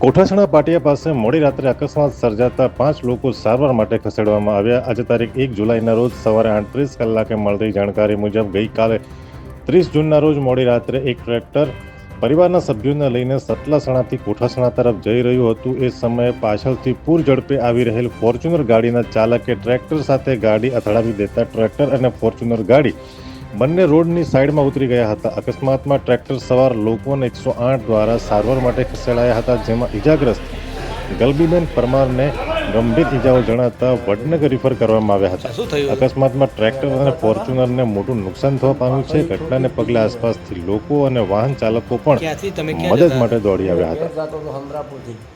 કોઠાસણા પાટિયા પાસે મોડી રાત્રે અકસ્માત સર્જાતા પાંચ લોકો સારવાર માટે ખસેડવામાં આવ્યા. આજે તારીખ એક જુલાઈના રોજ સવારે આઠત્રીસ કલાકે મળતી જાણકારી મુજબ ગઈકાલે ત્રીસ જૂનના રોજ મોડી રાત્રે એક ટ્રેક્ટર પરિવારના સભ્યોને લઈને સતલાસણાથી કોઠાસણા તરફ જઈ રહ્યું હતું. એ સમયે પાછળથી પૂર ઝડપે આવી રહેલ ફોર્ચ્યુનર ગાડીના ચાલકે ટ્રેક્ટર સાથે ગાડી અથડાવી દેતા ટ્રેક્ટર અને ફોર્ચ્યુનર ગાડી બંને રોડની સાઈડમાં ઉતરી ગયા હતા. અકસ્માતમાં ટ્રેક્ટર સવાર લોકોને એકસો આઠ દ્વારા સારવાર માટે ખસેડાયા હતા જેમાં ઇજાગ્રસ્ત ગલબીબેન પરમારને ગંભીર ઇજાઓ જણાતા વડનગર રિફર કરવામાં આવ્યા હતા. અકસ્માતમાં ટ્રેક્ટર અને ફોર્ચ્યુનરને મોટું નુકસાન થવા પામ્યું છે. ઘટનાને પગલે આસપાસથી લોકો અને વાહન ચાલકો પણ ક્યાંથી તમે ક્યાં મદદ માટે દોડી આવ્યા હતા.